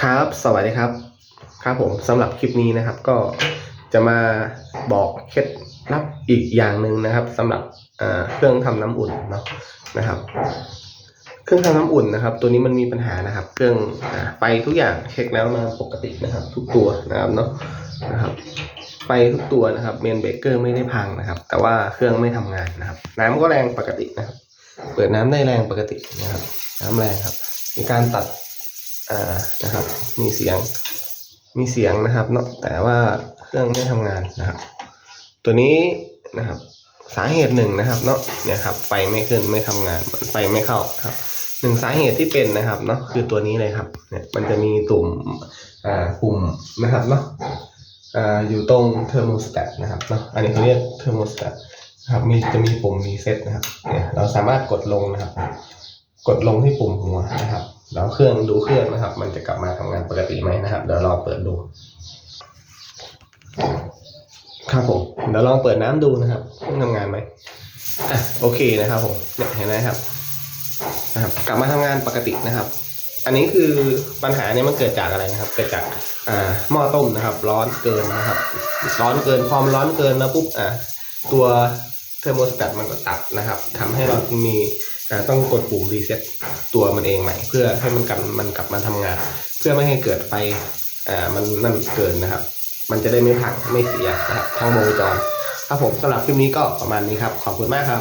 ครับ สวัสดีครับ ครับผมสำหรับคลิปนี้นะครับ ก็จะมาบอกเคล็ดลับอีกอย่างหนึ่งนะครับสำหรับเครื่องทำน้ำอุ่นเนาะนะครับ เครื่องทำน้ำอุ่นนะครับ ตัวนี้มันมีปัญหานะครับ เครื่องอไฟทุกอย่างเช็คแล้วมาปกตินะครับ ทุกตัวนะครับเนาะนะครับไฟทุกตัวนะครับเมนเบเกอร์ไม่ได้พังนะครับ แต่ว่าเครื่องไม่ทำงานนะครับ น้ำก็แรงปกตินะครับ เปิดน้ำได้แรงปกตินะครับ น้ำแรงครับ มีการตัด อ่านะครับ มีเสียง มีเสียงนะครับเนาะแต่ว่าเครื่องไม่ทำงานนะครับ ตัวนี้นะครับ สาเหตุหนึ่งนะครับ เนาะเนี่ยครับไฟไม่ขึ้นไม่ทำงานมือนไฟไม่เข้าครับหนึ่งสาเหตุที่เป็นนะครับเนาะคือตัวนี้เลยครับ เนี่ยมันจะมีตุ่มอ่าปุ่มนะครับเนาะอ่าอยู่ตรงเทอร์โมสแตทนะครับเนาะอันนี้เขาเรียกเทอร์โมสแตทครับมีจะมีปุ่มรีเซ็ตนะครับเนี่ยเราสามารถกดลงนะครับ กดลงที่ปุ่มหัวนะครับ แล้วเครื่องดูเครื่องนะครับ มันจะกลับมาทำงานปกติไหมนะครับเดี๋ยวลองเปิดดูครับผมเดี๋ยวลองเปิดน้ำดูนะครับเครื่องทำงานไหมอะโอเคนะครับผมเนี่ยเห็นไหมครับนะครับ กลับมาทำงานปกตินะครับ อันนี้คือปัญหาเนี่ยมันเกิดจากอะไรนะครับ เกิดจากอ่าหม้อต้มนะครับ ร้อนเกินนะครับ ร้อนเกินพอมร้อนเกินแล้วปุ๊บอะตัวเทอร์โมสแตทมันก็ตัดนะครับทำให้เรามี ต้องกดปุ่มรีเซ็ตตัวมันเองใหม่ เพื่อให้มันกลับมันกลับมาทำงาน เพื่อไม่ให้เกิดไฟอ่ามันนั่นเกินนะครับ มันจะได้ไม่พังไม่เสียนะครับทั้งวงจรครับผมสำหรับคลิปนี้ก็ประมาณนี้ครับ ขอบคุณมากครับ